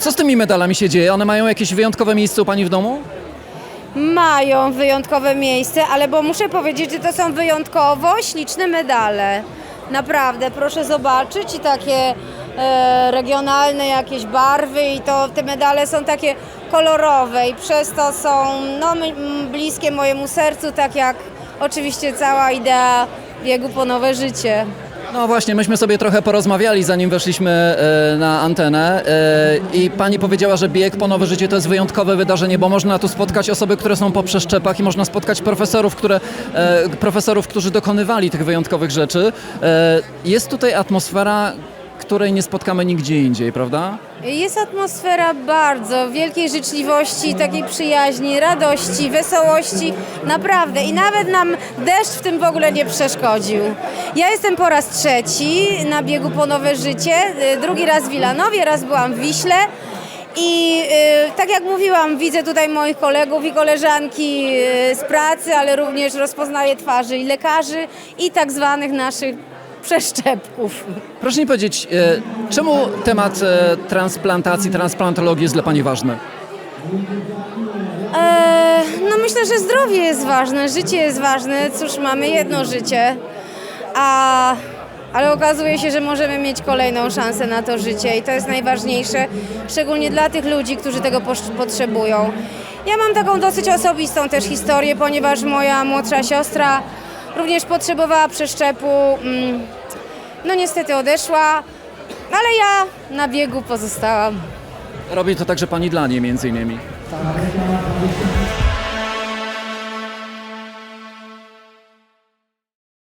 co z tymi medalami się dzieje? One mają jakieś wyjątkowe miejsce u Pani w domu? Mają wyjątkowe miejsce, ale bo muszę powiedzieć, że to są wyjątkowo śliczne medale. Naprawdę, proszę zobaczyć i takie e, regionalne jakieś barwy i to te medale są takie kolorowe i przez to są no, m, bliskie mojemu sercu, tak jak oczywiście cała idea biegu po nowe życie. No właśnie, myśmy sobie trochę porozmawiali, zanim weszliśmy e, na antenę e, i pani powiedziała, że bieg po nowe życie to jest wyjątkowe wydarzenie, bo można tu spotkać osoby, które są po przeszczepach i można spotkać profesorów, które, e, profesorów, którzy dokonywali tych wyjątkowych rzeczy. Jest tutaj atmosfera, której nie spotkamy nigdzie indziej, prawda? Jest atmosfera bardzo wielkiej życzliwości, takiej przyjaźni, radości, wesołości, naprawdę. I nawet nam deszcz w tym w ogóle nie przeszkodził. Ja jestem po raz trzeci na biegu po nowe życie, y, drugi raz w Wilanowie, raz byłam w Wiśle. I y, tak jak mówiłam, widzę tutaj moich kolegów i koleżanki y, z pracy, ale również rozpoznaję twarzy i lekarzy i tak zwanych naszych przeszczepków. Proszę mi powiedzieć, e, czemu temat e, transplantacji, transplantologii jest dla pani ważny? Eee, no myślę, że zdrowie jest ważne, życie jest ważne. Cóż, mamy jedno życie, a, ale okazuje się, że możemy mieć kolejną szansę na to życie i to jest najważniejsze, szczególnie dla tych ludzi, którzy tego posz- potrzebują. Ja mam taką dosyć osobistą też historię, ponieważ moja młodsza siostra również potrzebowała przeszczepu. Mm, No niestety odeszła, ale ja na biegu pozostałam. Robi to także pani dla niej między innymi.